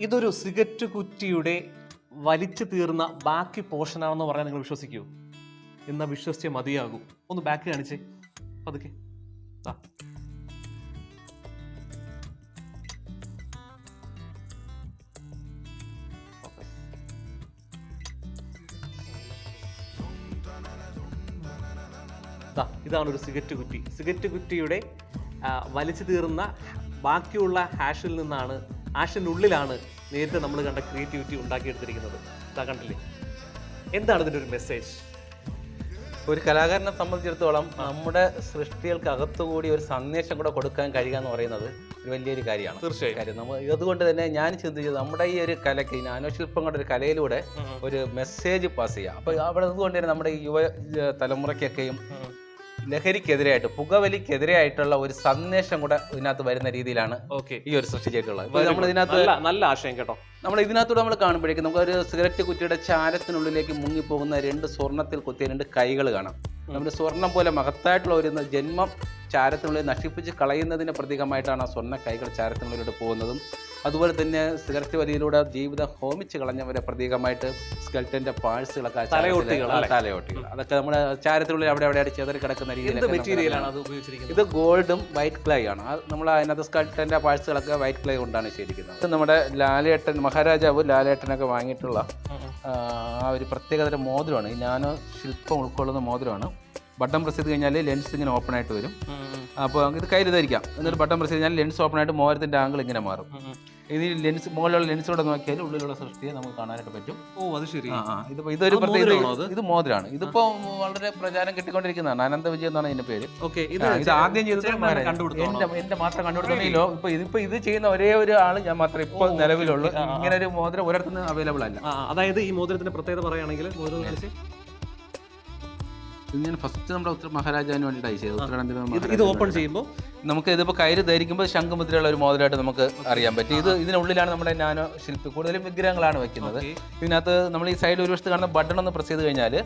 ഇതൊരു സിഗരറ്റ് കുറ്റിയുടെ വലിച്ചു തീർന്ന ബാക്കി പോർഷനാണെന്ന് പറയാൻ നിങ്ങൾ വിശ്വസിക്കൂ. എന്നാ വിശ്വസിച്ചേ മതിയാകും. ഒന്ന് ബാക്ക് കാണിച്ചേ. പതുക്കെ. ഇതാണ് ഒരു സിഗരറ്റ് കുറ്റി. സിഗരറ്റ് കുറ്റിയുടെ വലിച്ചു തീർന്ന ബാക്കിയുള്ള ഹാഷിൽ നിന്നാണ് ഹാഷിന്റെ ഉള്ളിലാണ് നേരത്തെ നമ്മൾ കണ്ട ക്രിയേറ്റിവിറ്റി ഉണ്ടാക്കിയെടുത്തിരിക്കുന്നത്. ഇതാ കണ്ടില്ലേ? എന്താണ് ഇതിന്റെ ഒരു മെസ്സേജ് ഒരു കലാകാരനെ സംബന്ധിച്ചിടത്തോളം നമ്മുടെ സൃഷ്ടികൾക്ക് അകത്തുകൂടി ഒരു സന്ദേശം കൂടെ കൊടുക്കാൻ കഴിയുക എന്ന് പറയുന്നത് ഒരു വലിയൊരു കാര്യമാണ്. തീർച്ചയായും. കാര്യം നമ്മൾ അതുകൊണ്ട് തന്നെ ഞാൻ ചിന്തിച്ചത് നമ്മുടെ ഈ ഒരു കലയ്ക്ക് ഈ നാനോശില്പങ്ങളുടെ ഒരു കലയിലൂടെ ഒരു മെസ്സേജ് പാസ് ചെയ്യുക അപ്പോൾ അവിടെ അതുകൊണ്ട് തന്നെ നമ്മുടെ ഈ യുവ തലമുറയ്ക്കൊക്കെയും ലഹരിക്കെതിരായിട്ട് പുകവലിക്കെതിരെയായിട്ടുള്ള ഒരു സന്ദേശം കൂടെ ഇതിനകത്ത് വരുന്ന രീതിയിലാണ് ഓക്കെ. ഈ ഒരു സൃഷ്ടി ചെയ്തിട്ടുള്ളത്. നമ്മൾ ഇതിനകത്ത് നല്ല നല്ല ആശയം കേട്ടോ. നമ്മൾ ഇതിനകത്തൂടെ നമ്മൾ കാണുമ്പോഴേക്കും നമുക്ക് ഒരു സിഗരറ്റ് കുറ്റിയുടെ ചാരത്തിനുള്ളിലേക്ക് മുങ്ങിപ്പോകുന്ന രണ്ട് സ്വർണത്തിൽ കുത്തിയ രണ്ട് കൈകൾ കാണാം. നമ്മുടെ സ്വർണം പോലെ മഹത്തായിട്ടുള്ള ഒരു ജന്മം ചാരത്തിനുള്ളിൽ നശിപ്പിച്ച് കളയുന്നതിന് പ്രതീകമായിട്ടാണ് ആ സ്വർണ കൈകൾ ചാരത്തിനുള്ളിലൂടെ പോകുന്നതും അതുപോലെ തന്നെ സിഗരറ്റ് വലിയിലൂടെ ജീവിതം ഹോമിച്ച് കളഞ്ഞവരെ പ്രതീകമായിട്ട് സ്കെൽറ്റന്റെ പാഴ്സുകളൊക്കെ തലയോട്ടികൾ തലയോട്ടികൾ. അതൊക്കെ നമ്മുടെ ചാരത്തിനുള്ളിൽ അവിടെ അവിടെ ചെതറി കിടക്കുന്ന രീതിയിൽ ഇത് ഗോൾഡും വൈറ്റ് ക്ലേ ആണ്. നമ്മൾ അതിനകത്ത് സ്കെൽറ്റന്റെ പാഴ്സുകളൊക്കെ വൈറ്റ് ക്ലേ കൊണ്ടാണ് ശേഖരിക്കുന്നത്. ഇത് നമ്മുടെ ലാലേട്ടൻ മഹാരാജാവ് ലാലേട്ടനൊക്കെ വാങ്ങിയിട്ടുള്ള ആ, ഒരു പ്രത്യേകതരം മോതിരമാണ്. ഈ നാനോ ശില്പം ഉൾക്കൊള്ളുന്ന മോതിരമാണ്. ബട്ടൺ പ്രസ് ചെയ്ത് കഴിഞ്ഞാൽ ലെൻസ് ഇങ്ങനെ ഓപ്പൺ ആയിട്ട് വരും. അപ്പോൾ ഇത് കയ്യിൽ ധരിക്കാം എന്നിട്ട് ബട്ടൺ പ്രസ് ചെയ്ത് ലെൻസ് ഓപ്പൺ ആയിട്ട് മോഹരത്തിന്റെ ആംഗിൾ ഇങ്ങനെ മാറും. ഇത് ലെൻസ് മുകളിലുള്ള ലെൻസിലൂടെ നോക്കിയാൽ ഉള്ളിലുള്ള സൃഷ്ടിയെ നമുക്ക് കാണാനായിട്ട് പറ്റും. ഓ അത് ശരി. ഇതിപ്പോൾ ഇതൊരു പ്രത്യേകത ഇത് മോതിരാണ്. ഇതിപ്പോ വളരെ പ്രചാരം കിട്ടിക്കൊണ്ടിരിക്കുന്നതാണ്. അനന്ത വിജയം എന്നാണ് ഇതിന്റെ പേര്. ഓക്കെ ഇത് ആദ്യം ചെയ്തത് എന്റെ മാത്രം കണ്ടുപിടുത്തോ ഇപ്പൊ ഇതിപ്പോ ഇത് ചെയ്യുന്ന ഒരേ ഒരു ആൾ ഞാൻ മാത്രമേ ഇപ്പോൾ നിലവിലുള്ളൂ. ഇങ്ങനെ ഒരു മോതിരം ഒരിടത്തുനിന്ന് അവൈലബിൾ അല്ല. അതായത് ഈ മോതിരത്തിന്റെ പ്രത്യേകത പറയുകയാണെങ്കിൽ മോതിരം ഇത് ഞാൻ ഫസ്റ്റ് നമ്മുടെ ഉത്തര മഹാരാജാവിന് വേണ്ടിയിട്ടായി ചെയ്തത്. ഉത്തരാനന്ദ ഇത് ഓപ്പൺ ചെയ്യുമ്പോൾ നമുക്ക് ഇതിപ്പോൾ കയ്യിൽ ധരിക്കുമ്പോൾ ശംഖുമുദ്രയുള്ള ഒരു മോതലായിട്ട് നമുക്ക് അറിയാൻ പറ്റും. ഇത് ഇതിനുള്ളിലാണ് നമ്മുടെ നാനോ ശില്പി കൂടുതലും വിഗ്രഹങ്ങളാണ് വെക്കുന്നത്. ഇതിനകത്ത് നമ്മൾ ഈ സൈഡ് ഒരു വശത്ത് കാണുന്ന ബട്ടൺ ഒന്ന് പ്രസ് ചെയ്ത് കഴിഞ്ഞാൽ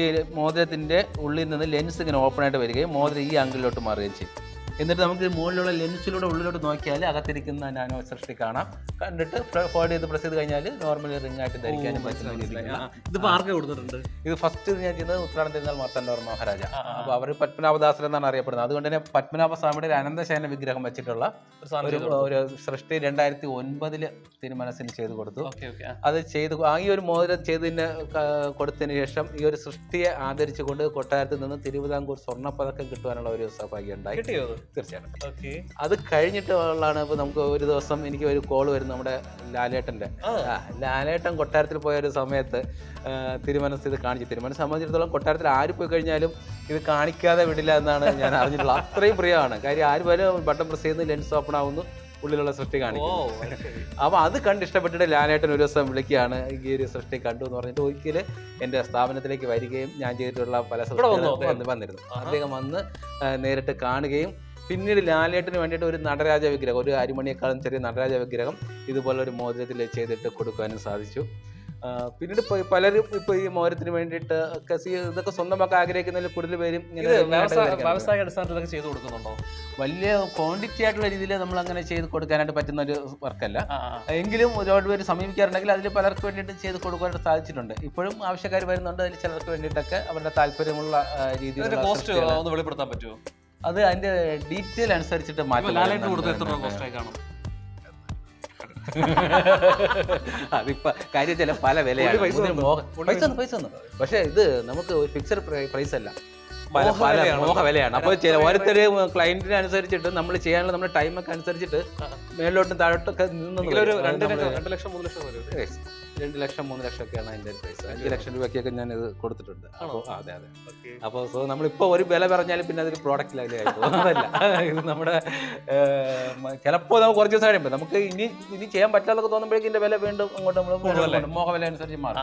ഈ മോതിരത്തിന്റെ ഉള്ളിൽ നിന്ന് ലെൻസ് ഇങ്ങനെ ഓപ്പൺ ആയിട്ട് വരികയും മോതിരം ഈ ആംഗിളിലോട്ട് മാറുകയും ചെയ്യും. എന്നിട്ട് നമുക്ക് മുകളിലുള്ള ലെൻസിലൂടെ ഉള്ളിലോട്ട് നോക്കിയാൽ അകത്തിരിക്കുന്ന നാനോ സൃഷ്ടി കാണാം. കണ്ടിട്ട് ഫോൾഡ് ചെയ്ത് പ്രസ് ചെയ്ത് കഴിഞ്ഞാൽ നോർമലി റിംഗ് ആയിട്ട് ധരിക്കാനും പറ്റുന്ന രീതിയിലുള്ള ഇതിപ്പോ ആർക്ക് കൊടുത്തിട്ടുണ്ട്? ഇത് ഫസ്റ്റ് ഞാൻ ചെയ്യുന്നത് ഉത്രാടം തിരുനാൾ മാർത്താണ്ഡവർമ്മ മഹാരാജ. അപ്പോൾ അവർ പത്മനാഭദാസൻ എന്നാണ് അറിയപ്പെടുന്നത്. അതുകൊണ്ട് തന്നെ പത്മനാഭ സ്വാമിയുടെ ഒരു അനന്തശയന വിഗ്രഹം വെച്ചിട്ടുള്ള ഒരു സൃഷ്ടി രണ്ടായിരത്തി ഒൻപതിൽ തിരുമനസിന് ചെയ്തു കൊടുത്തു. അത് ചെയ്ത് ആ ഈ ഒരു മോതിരം ചെയ്തതിന് കൊടുത്തതിന് ശേഷം ഈ ഒരു സൃഷ്ടിയെ ആദരിച്ചുകൊണ്ട് കൊട്ടാരത്തിൽ നിന്ന് തിരുവിതാംകൂർ സ്വർണപ്പതക്കം കിട്ടുവാനുള്ള ഒരു സൗഭാഗ്യം ഉണ്ടായി. അത് തീർച്ചയായിട്ടും. ഓക്കെ. അത് കഴിഞ്ഞിട്ടുള്ളതാണ് ഇപ്പൊ നമുക്ക് ഒരു ദിവസം എനിക്ക് ഒരു കോൾ വരുന്നു നമ്മുടെ ലാലേട്ടന്റെ ലാലേട്ടൻ കൊട്ടാരത്തിൽ പോയ ഒരു സമയത്ത് തിരുമനസ് ഇത് കാണിച്ചു. തിരുമനസ് സംബന്ധിച്ചിടത്തോളം കൊട്ടാരത്തിൽ ആര് പോയി കഴിഞ്ഞാലും ഇത് കാണിക്കാതെ വിടില്ല എന്നാണ് ഞാൻ അറിഞ്ഞിട്ടുള്ളത്. അത്രയും പ്രിയമാണ്. കാര്യം ആര് പോലും ബട്ടൺ പ്രസ് ചെയ്യുന്ന ലെൻസ് ഓപ്പൺ ആവുന്നു ഉള്ളിലുള്ള സൃഷ്ടി കാണിക്കും അപ്പോൾ അത് കണ്ട് ഇഷ്ടപ്പെട്ടിട്ട് ലാലേട്ടൻ ഒരു ദിവസം വിളിക്കുകയാണ് ഈ ഒരു സൃഷ്ടി കണ്ടു എന്ന് പറഞ്ഞിട്ട് ഒരിക്കൽ എന്റെ സ്ഥാപനത്തിലേക്ക് വരികയും ഞാൻ ചെയ്തിട്ടുള്ള പല വന്നിരുന്നു. അദ്ദേഹം വന്ന് നേരിട്ട് കാണുകയും പിന്നീട് ലാലേട്ടന് വേണ്ടിയിട്ട് ഒരു നടരാജ വിഗ്രഹം ഒരു അരിമണിയേക്കാളും ചെറിയ നടരാജ വിഗ്രഹം ഇതുപോലെ ഒരു മോതിരത്തിൽ ചെയ്തിട്ട് കൊടുക്കാനും സാധിച്ചു. പിന്നീട് പലരും ഇപ്പൊ ഈ മോരത്തിന് വേണ്ടിയിട്ട് ഇതൊക്കെ സ്വന്തമാക്കാൻ ആഗ്രഹിക്കുന്നതിൽ കൂടുതൽ പേരും വ്യവസായ അടിസ്ഥാനത്തിലൊക്കെ ചെയ്തു കൊടുക്കുന്നുണ്ടോ? വലിയ ക്വാണ്ടിറ്റി ആയിട്ടുള്ള രീതിയിൽ നമ്മൾ അങ്ങനെ ചെയ്ത് കൊടുക്കാനായിട്ട് പറ്റുന്ന ഒരു വർക്കല്ല. എങ്കിലും ഒരുപാട് പേര് സമീപിക്കാറുണ്ടെങ്കിൽ അതിൽ പലർക്ക് വേണ്ടിയിട്ട് ചെയ്ത് കൊടുക്കാനായിട്ട് സാധിച്ചിട്ടുണ്ട്. ഇപ്പോഴും ആവശ്യക്കാർ വരുന്നുണ്ട് അതിൽ ചിലർക്ക് വേണ്ടിയിട്ടൊക്കെ അവരുടെ താല്പര്യമുള്ള രീതിയിൽ കോസ്റ്റ് ഒന്ന് വെളിപ്പെടുത്താൻ പറ്റുമോ? അത് അതിന്റെ ഡീറ്റെയിൽ അനുസരിച്ചിട്ട് മാറ്റം ലാലേട്ട് എത്ര രൂപ കോസ്റ്റ് കാണും അതിപ്പോ കാര്യം ചില പല വിലയാണ്. പൈസ പൈസ പക്ഷേ ഇത് നമുക്ക് ഒരു ഫിക്സഡ് പ്രൈസ് അല്ല. പല പല? മോഹ വിലയാണ്. അപ്പോൾ ഓരോരുത്തർ ക്ലയന്റിനെ അനുസരിച്ചിട്ട് നമ്മൾ ചെയ്യാനുള്ള നമ്മുടെ ടൈമൊക്കെ അനുസരിച്ചിട്ട് മേലോട്ടും താഴോട്ടൊക്കെ നിന്ന് ഒരു രണ്ട് ലക്ഷം രണ്ട് ലക്ഷം മൂന്ന് ലക്ഷം. രണ്ട് ലക്ഷം മൂന്ന് ലക്ഷം ഒക്കെയാണ് അതിന്റെ പ്രൈസ് അഞ്ച് ലക്ഷം രൂപയ്ക്കൊക്കെ ഞാൻ ഇത് കൊടുത്തിട്ടുണ്ട്? അപ്പോൾ അതെ അതെ. അപ്പോൾ സോ നമ്മളിപ്പോൾ ഒരു വില പറഞ്ഞാലും പിന്നെ അതൊരു പ്രോഡക്റ്റ് പോകുന്നതല്ല ഇത് നമ്മുടെ ചിലപ്പോൾ നമുക്ക് കുറച്ച് ദിവസം കഴിയുമ്പോൾ നമുക്ക് ഇനി ഇനി ചെയ്യാൻ പറ്റാതൊക്കെ തോന്നുമ്പോഴേക്കും ഇതിന്റെ വില വീണ്ടും അങ്ങോട്ട് നമ്മൾ മോഹ വില അനുസരിച്ച് മാറും